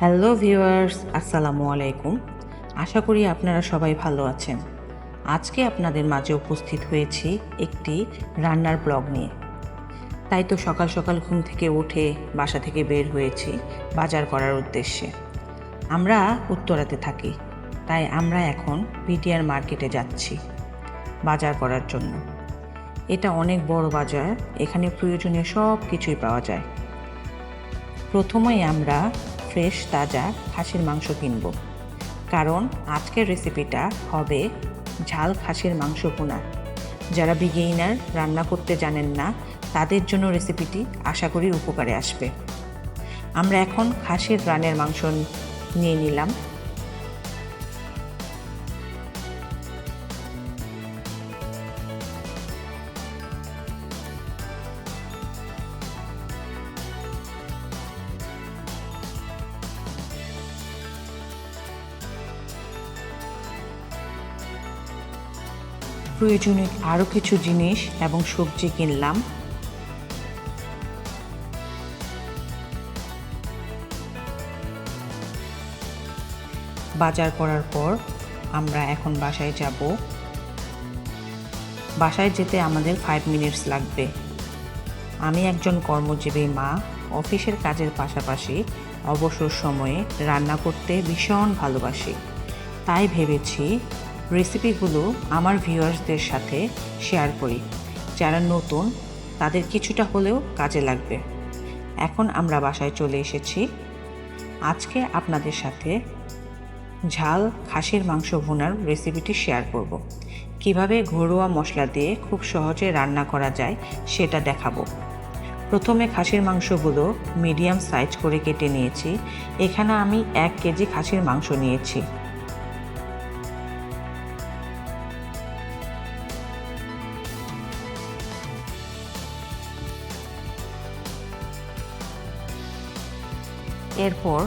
Hello viewers আসসালামু আলাইকুম। আশা করি আপনারা সবাই ভালো আছেন। আজকে আপনাদের মাঝে উপস্থিত হয়েছি একটি রান্নার ব্লগ নিয়ে। তাই তো সকাল সকাল ঘুম থেকে উঠে বাসা থেকে বের হয়েছি বাজার করার উদ্দেশ্যে। আমরা উত্তরাতে থাকি, তাই আমরা এখন পিটিআর মার্কেটে যাচ্ছি বাজার করার জন্য। এটা অনেক বড় বাজার, এখানে প্রয়োজনীয় সব কিছুই পাওয়া যায়। প্রথমেই আমরা ফ্রেশ, তাজা খাসির মাংস কিনব। কারণ আজকের রেসিপিটা হবে ঝাল খাসির মাংস ভুনা। যারা বিগেইনার রান্না করতে জানেন না, তাদের জন্য রেসিপিটি আশা করি উপকারে আসবে। আমরা এখন খাসির রানের মাংস নিয়ে নিলাম। প্রয়োজনীয় আরও কিছু জিনিস এবং সবজি কিনলাম। বাজার করার পর আমরা এখন বাসায় যাব। বাসায় যেতে আমাদের ফাইভ মিনিটস লাগবে। আমি একজন কর্মজীবী মা, অফিসের কাজের পাশাপাশি অবসর সময়ে রান্না করতে ভীষণ ভালোবাসি। তাই ভেবেছি রেসিপিগুলো আমার ভিউয়ার্সদের সাথে শেয়ার করি। যারা নতুন, তাদের কিছুটা হলেও কাজে লাগবে। এখন আমরা বাসায় চলে এসেছি। আজকে আপনাদের সাথে ঝাল খাসির মাংস ভুনার রেসিপিটি শেয়ার করব। কীভাবে ঘরোয়া মশলা দিয়ে খুব সহজে রান্না করা যায় সেটা দেখাবো। প্রথমে খাসির মাংসগুলো মিডিয়াম সাইজ করে কেটে নিয়েছি। এখানে আমি এক কেজি খাসির মাংস নিয়েছি। এরপর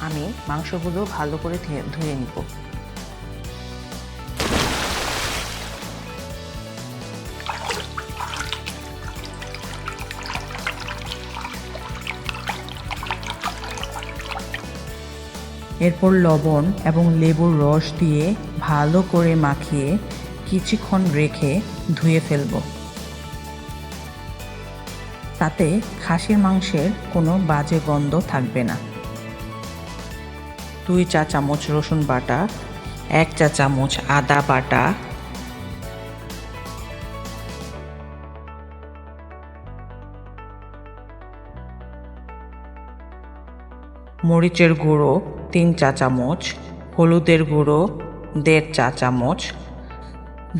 আমি মাংসগুলো ভালো করে ধুয়ে নিব। এরপর লবণ এবং লেবুর রস দিয়ে ভালো করে মাখিয়ে কিছুক্ষণ রেখে ধুয়ে ফেলব। তাতে খাসির মাংসের কোনো বাজে গন্ধ থাকবে না। দুই চা চামচ রসুন বাটা, এক চা চামচ আদা বাটা। মরিচের গুঁড়ো তিন চা চামচ, হলুদের গুঁড়ো দেড় চা চামচ,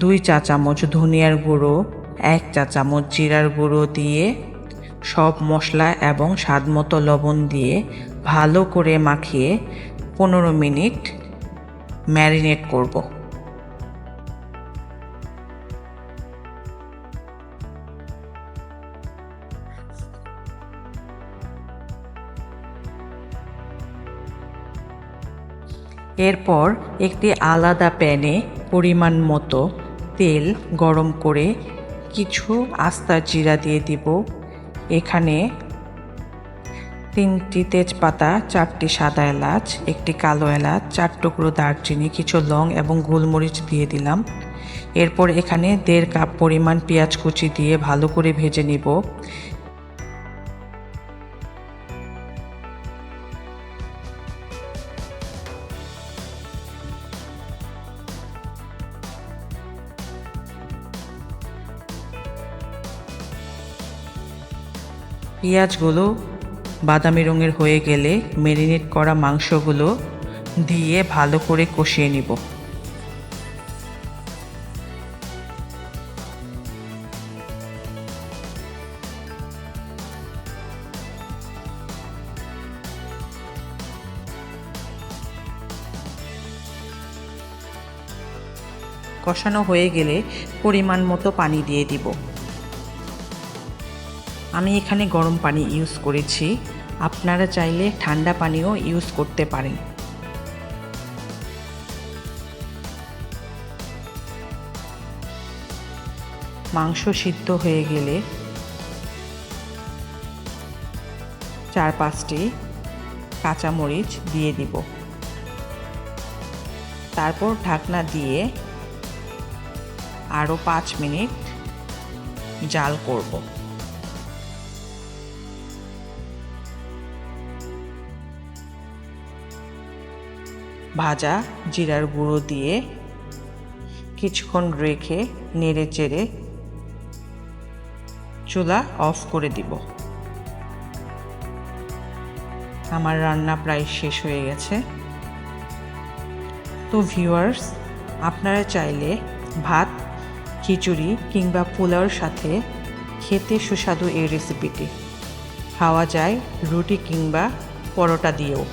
দুই চা চামচ ধনিয়ার গুঁড়ো, এক চা চামচ জিরার গুঁড়ো দিয়ে সব মশলা এবং স্বাদমতো লবণ দিয়ে ভালো করে মাখিয়ে পনেরো মিনিট ম্যারিনেট করব। এরপর একটি আলাদা প্যানে পরিমাণ মতো তেল গরম করে কিছু আস্তা জিরা দিয়ে দিব। এখানে তিনটি তেজপাতা, চারটি সাদা এলাচ, একটি কালো এলাচ, চার টুকরো দারচিনি, কিছু লং এবং গোলমরিচ দিয়ে দিলাম। এরপর এখানে দেড় কাপ পরিমাণ পেঁয়াজ কুচি দিয়ে ভালো করে ভেজে নিব। পেঁয়াজগুলো বাদামি রঙের হয়ে গেলে মেরিনেট করা মাংসগুলো দিয়ে ভালো করে কষিয়ে নিব। কষানো হয়ে গেলে পরিমাণ মতো পানি দিয়ে দিব। আমি এখানে গরম পানি ইউজ করেছি। আপনারা চাইলে ঠান্ডা পানিও ইউজ করতে পারেন। মাংস সিদ্ধ হয়ে গেলে চার পাঁচটি কাঁচামরিচ দিয়ে দিব। তারপর ঢাকনা দিয়ে আরও পাঁচ মিনিট জাল করব। ভাজা জিরার গুঁড়ো দিয়ে কিছুক্ষণ রেখে নেড়ে চেড়ে চুলা অফ করে দিব। আমার রান্না প্রায় শেষ হয়ে গেছে। তো ভিউয়ার্স, আপনারা চাইলে ভাত, খিচুড়ি কিংবা পোলাওর সাথে খেতে সুস্বাদু এই রেসিপিটি খাওয়া যায় রুটি কিংবা পরোটা দিয়েও।